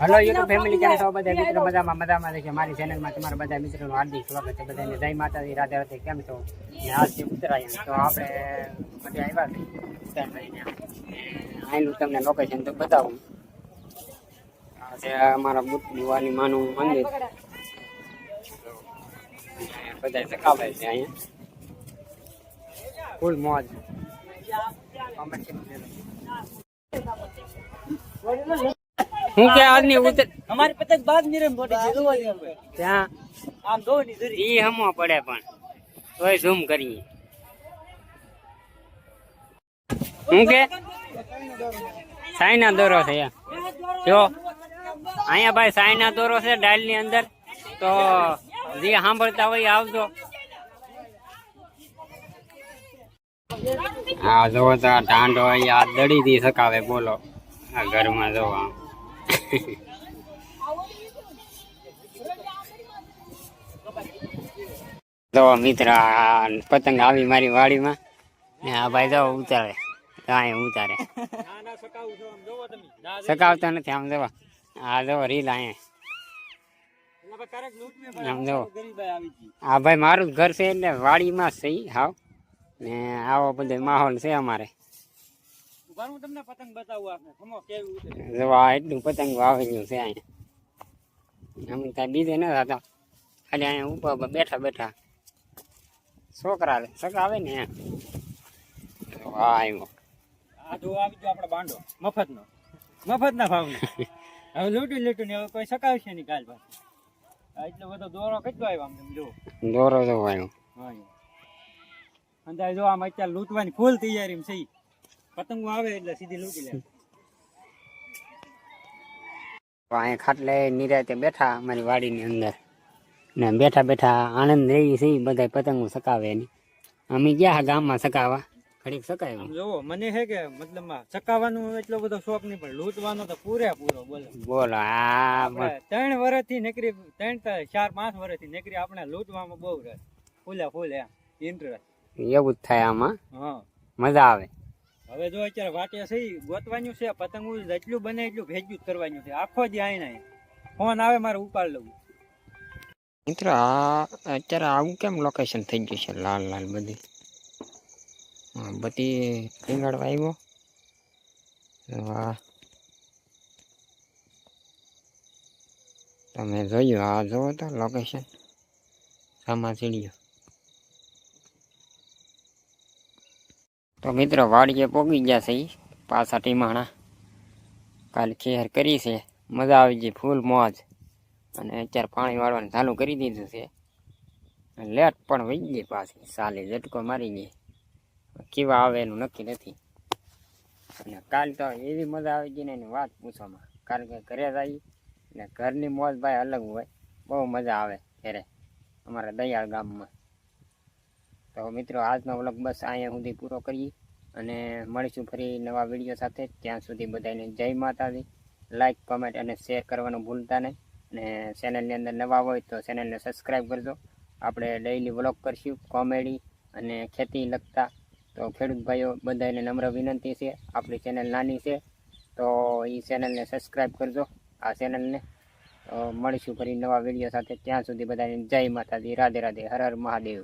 Hello YouTube family કેમ સૌ બધા મિત્રો બધામાં મજામાં છે. મારી ચેનલમાં તમારા બધા મિત્રોનું હાર્દિક સ્વાગત છે. બધાને જય માતાજી રાધે રાધે. કેમ છો? ને આજ છે ઉત્તરાયણ. તો આપણે બધે આવ્યા છે અહીંનું તમને લોકેશન તો બતાવું. આ છે અમારા બુટ ભુવાની માનું મંદિર. બધા ચકાવે છે અહીંયા. ફૂલ મોજ. કોમેન્ટ હું કે આજની ઉતર અમારી પતંગ બાદ નીરમ ત્યાં આમ જોવો ની જરી ઈ હમો પડે પણ. તોય ઝૂમ કરીએ. હું કે? સાઈના દોરો છે જો અહીંયા ભાઈ સાઈના દોરો છે ડાયલની અંદર. તો જે સાંભળતા હોય આવજો. આ જોવો તો આ અહીંયા દડી થી સકાવે બોલો. આ ઘરમાં જોવો. તો મિત્ર પતંગ આવી મારી વાડીમાં. ને આ ભાઈ તો ઉતારે. કાંઈ ઉતારે. સકાવતો નથી, આમ જવા. આ જો રીલ અહીંયા આમ જો ગરીબાઈ આવી ગઈ આ ભાઈ મારું જ ઘર છે એટલે વાડીમાં સહી, હાવ. ને આવો બધો માહોલ છે અમારે. ઊભા હું તમને પતંગ બતાવું આપને. ખમો કેવું ઉતરે. વાહ એટલું પતંગ વાવેલું છે અહીંયા અમે કાંઈ બીજે ન હતા ખાલી અહીંયા ઉપર બેઠા બેઠા. છોકરા સકાવે ને એમ. તો આ આવ્યો. આ જો આવી ગયો આપણો બાંડો. મફતનો. મફતના મફત હવે લૂંટી લૂંટી ને હવે કોઈ સકાવશે નહીં કાલ પાછું. એટલો બધો દોરો કેટલો આવ્યો આમ જો દોરો તો આવ્યો. હા અંદાજ જો આમ અત્યારે લૂંટવાની ફૂલ તૈયારી છે. પતંગો આવે એટલે સીધી લૂટી લે. અહીંયા ખાટલે નિરાતે બેઠા અમારી વાડીની અંદર. ને બેઠા બેઠા આનંદ રહી છે બધા પતંગો સકાવે એની. અમે ગયા ગામમાં સકાવા. ઘડીક સકાય. જોવો મને હે કે મતલબ ચકાવવાનો એટલો બધો શોખ નહીં પણ લૂંટવાનો તો પૂરેપૂરો બોલો. બોલો આ આપણે ત્રણ વર્ષથી નીકળી ત્રણ ચાર પાંચ વર્ષથી નીકળી આપણે લૂંટવામાં બહુ રસ. ફૂલે ફૂલે ઇન્ટરેસ્ટ એવું જ થાય આમાં. હા. મજા આવે. હવે જો અત્યારે વાટે છે ગોતવાનું છે, પતંગ જેટલું બને એટલું ભેજ્યું જ કરવાનું છે. આખો દી આઈને ફોન આવે, મારે ઉપાડ લઉં. મિત્રો, આ અત્યારે આવું કેમ લોકેશન થઈ ગયું છે? લાલ લાલ બધી. બધી પીંગાડવા આવ્યો. વાહ. તમે જોયું, આ જોવો તો લોકેશન સામા સીડીઓ તો મિત્રો, વાડીએ પોગી ગયા છે. પાછા ટીમાણા. કાલે ખેર કરી છે. મજા આવી ગઈ, ફૂલ મોજ. અને અત્યારે પાણી વાળવાનું ચાલુ કરી દીધું છે. લેટ પણ વહી ગઈ પાછી. સાલી ઝટકો મારી ગઈ. કેવા આવે એનું નક્કી નથી. અને કાલ તો એવી મજા આવી ગઈ ને એની વાત પૂછવામાં. કારણ કે ઘરે જઈ ને ઘરની મોજ ભાઈ અલગ હોય. બહુ મજા આવે ઘરે. અમારા દયાળ ગામમાં. તો મિત્રો, આજનો વ્લોગ બસ અહીંયા સુધી પૂરો કરીએ અને મળીશું ફરી નવા વીડિયો સાથે. ત્યાં સુધી બધાને જય માતાજી. લાઇક કમેન્ટ અને શેર કરવાનું ભૂલતા નહીં. અને ચેનલની અંદર નવા હોય તો ચેનલને સબસ્ક્રાઈબ કરજો. આપણે ડેઈલી વ્લોગ કરશું કોમેડી અને ખેતી લગતા. તો ખેડૂત ભાઈઓ, બધાને નમ્ર વિનંતી છે. આપણી ચેનલ નાની છે, તો એ ચેનલને સબસ્ક્રાઈબ કરજો, આ ચેનલને મળીશું ફરી નવા વીડિયો સાથે. ત્યાં સુધી બધાને જય માતાજી. રાધે રાધે. હર હર મહાદેવ.